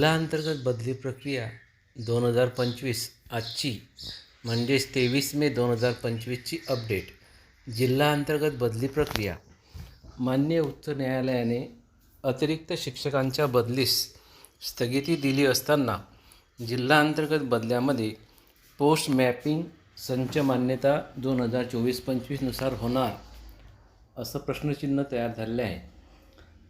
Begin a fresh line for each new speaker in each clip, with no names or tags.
जिल्हा अंतर्गत बदली प्रक्रिया दोन हजार पंचवीस आजची म्हणजेच तेवीस मे दोन हजार पंचवीसची अपडेट. जिल्हा अंतर्गत बदली प्रक्रिया. मान्य उच्च न्यायालयाने अतिरिक्त शिक्षकांच्या बदलीस स्थगिती दिली असताना जिल्हा अंतर्गत बदल्यामध्ये पोस्ट मॅपिंग संच मान्यता दोन हजार चोवीस पंचवीसनुसार होणार असं प्रश्नचिन्ह तयार झालेलं आहे.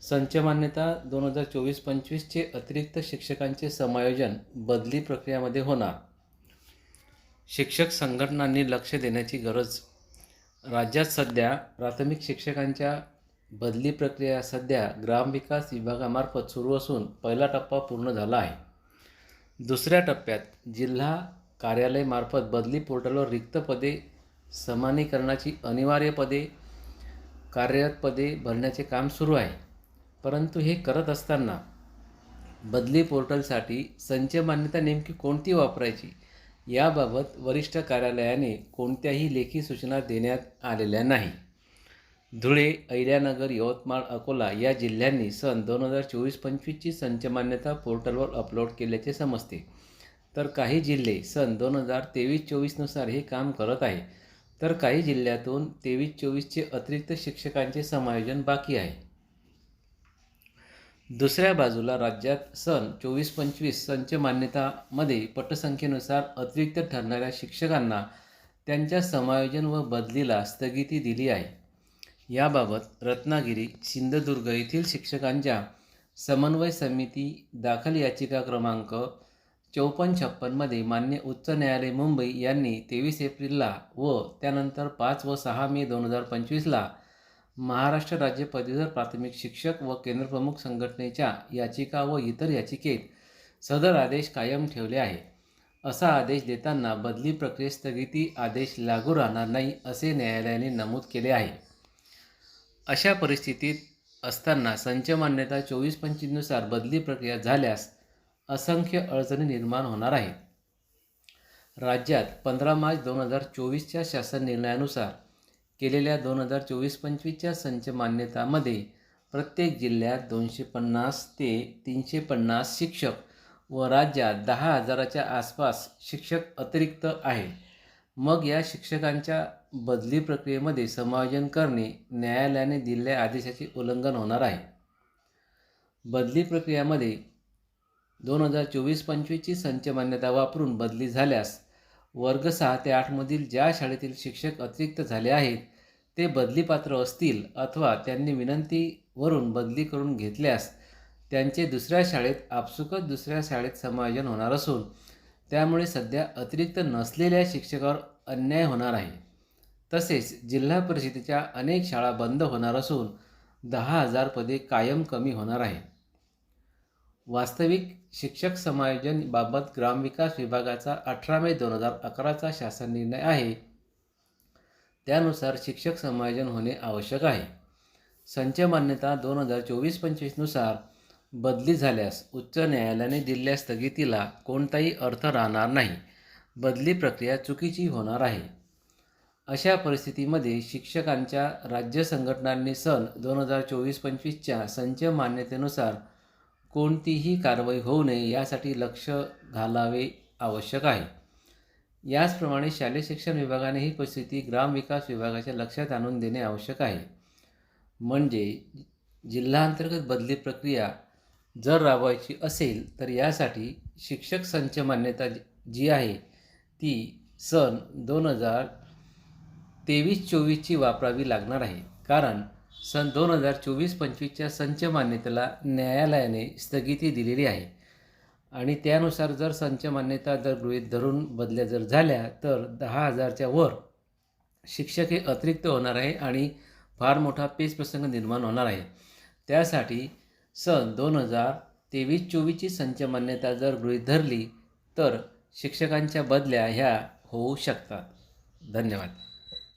संच मान्यता दोन हजार चोवीस पंचवीसचे अतिरिक्त शिक्षकांचे समायोजन बदली प्रक्रियामध्ये होणार. शिक्षक संघटनांनी लक्ष देण्याची गरज. राज्यात सध्या प्राथमिक शिक्षकांच्या बदली प्रक्रिया सध्या ग्रामविकास विभागामार्फत सुरू असून पहिला टप्पा पूर्ण झाला आहे. दुसऱ्या टप्प्यात जिल्हा कार्यालयमार्फत बदली पोर्टलवर रिक्त पदे समानीकरणाची अनिवार्य पदे कार्यरत पदे भरण्याचे काम सुरू आहे. परंतु हे करत असताना बदली पोर्टलसाठी संच मान्यता नेमकी कोणती वापरायची याबाबत वरिष्ठ कार्यालयाने कोणत्याही लेखी सूचना देण्यात आलेल्या नाही. धुळे अहिल्यानगर यवतमाळ अकोला या जिल्ह्यांनी सन दोन हजार चोवीस पंचवीसची संचमान्यता पोर्टलवर अपलोड केल्याचे समजते. तर काही जिल्हे सन दोन हजार तेवीस चोवीसनुसार हे काम करत आहे. तर काही जिल्ह्यातून तेवीस चोवीसचे अतिरिक्त शिक्षकांचे समायोजन बाकी आहे. दुसऱ्या बाजूला राज्यात सन चोवीस पंचवीस संच मान्यतामध्ये पटसंख्येनुसार अतिरिक्त ठरणाऱ्या शिक्षकांना त्यांच्या समायोजन व बदलीला स्थगिती दिली आहे. याबाबत रत्नागिरी सिंधुदुर्ग येथील शिक्षकांच्या समन्वय समिती दाखल याचिका क्रमांक चौपन्न छप्पनमध्ये मान्य उच्च न्यायालय मुंबई यांनी तेवीस एप्रिलला व त्यानंतर पाच व सहा मे दोन हजार पंचवीसला महाराष्ट्र राज्य पदवीधर प्राथमिक शिक्षक व केंद्रप्रमुख संघटनेच्या याचिका व इतर याचिकेत सदर आदेश कायम ठेवले आहे. असा आदेश देताना बदली प्रक्रियेत स्थगिती आदेश लागू राहणार नाही असे न्यायालयाने नमूद केले आहे. अशा परिस्थितीत असताना संच मान्यता चोवीस पंचवीसनुसार बदली प्रक्रिया झाल्यास असंख्य अडचणी निर्माण होणार आहेत. राज्यात पंधरा मार्च दोन हजार चोवीसच्या शासन निर्णयानुसार केलेल्या दोन हजार चोवीस पंचवीसच्या संच मान्यतामध्ये प्रत्येक जिल्ह्यात दोनशे पन्नास ते तीनशे पन्नास शिक्षक व राज्यात दहा हजाराच्या आसपास शिक्षक अतिरिक्त आहे. मग या शिक्षकांच्या बदली प्रक्रियेमध्ये समायोजन करणे न्यायालयाने दिलेल्या आदेशाचे उल्लंघन होणार आहे. बदली प्रक्रियामध्ये दोन हजार चोवीस पंचवीसची संच मान्यता वापरून बदली झाल्यास वर्ग सहा ते आठमधील ज्या शाळेतील शिक्षक अतिरिक्त झाले आहेत ते बदलीपात्र असतील अथवा त्यांनी विनंतीवरून बदली करून घेतल्यास त्यांचे दुसऱ्या शाळेत आपसुकच दुसऱ्या शाळेत समायोजन होणार असून त्यामुळे सध्या अतिरिक्त नसलेल्या शिक्षकावर अन्याय होणार आहे. तसेच जिल्हा परिषदेच्या अनेक शाळा बंद होणार असून दहा हजार पदे कायम कमी होणार आहे वास्तविक शिक्षक समायोजन बाबत ग्रामविकास विभागाचा अठरा मे दोन हजार अकराचा शासन निर्णय आहे. त्यानुसार शिक्षक समायोजन होणे आवश्यक आहे. संच मान्यता दोन हजार चोवीस पंचवीसनुसार बदली झाल्यास उच्च न्यायालयाने दिलेल्या स्थगितीला कोणताही अर्थ राहणार नाही. बदली प्रक्रिया चुकीची होणार आहे. अशा परिस्थितीमध्ये शिक्षकांच्या राज्य संघटनांनी सन दोन हजार चोवीस पंचवीसच्या संच मान्यतेनुसार कोणतीही कारवाई होऊ नये यासाठी लक्ष घालावे आवश्यक आहे. याचप्रमाणे शालेय शिक्षण विभागाने ही परिस्थिती ग्रामविकास विभागाच्या लक्षात आणून देणे आवश्यक आहे. म्हणजे जिल्हांतर्गत बदली प्रक्रिया जर राबवायची असेल तर यासाठी शिक्षक संच मान्यता जी आहे ती सन दोन हजार तेवीस चोवीसची वापरावी लागणार आहे. कारण सन दोन हजार चोवीस पंचवीसच्या संच मान्यतेला न्यायालयाने स्थगिती दिलेली आहे. आणि त्यानुसार जर संच मान्यता जर गृहीत धरून बदल्या जर झाल्या तर दहा हजारच्या वर शिक्षक हे अतिरिक्त होणार आहे आणि फार मोठा पेच प्रसंग निर्माण होणार आहे. त्यासाठी सन दोन हजार तेवीस चोवीसची संच मान्यता जर गृहीत धरली तर शिक्षकांच्या बदल्या ह्या होऊ शकतात. धन्यवाद.